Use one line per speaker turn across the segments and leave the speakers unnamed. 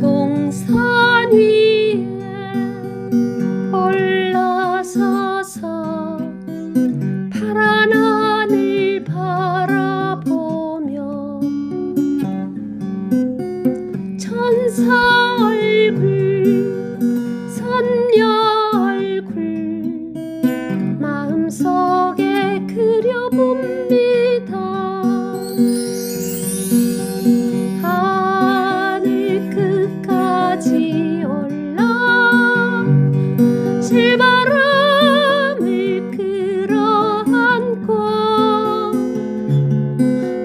동산 위에 올라서서 파란 하늘 바라보며 천사 얼굴 선녀 실바람을 끌어안고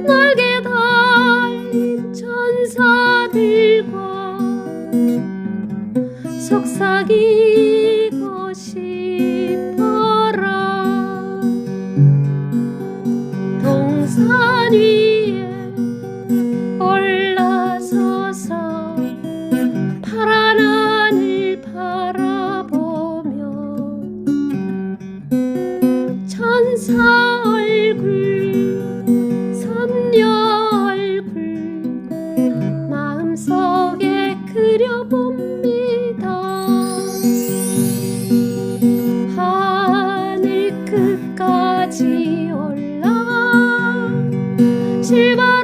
날개 달린 천사들과 속삭이고 싶어라. 동산 살굴, 선녀 얼굴 마음속에 그려봅니다. 지 올라. 실바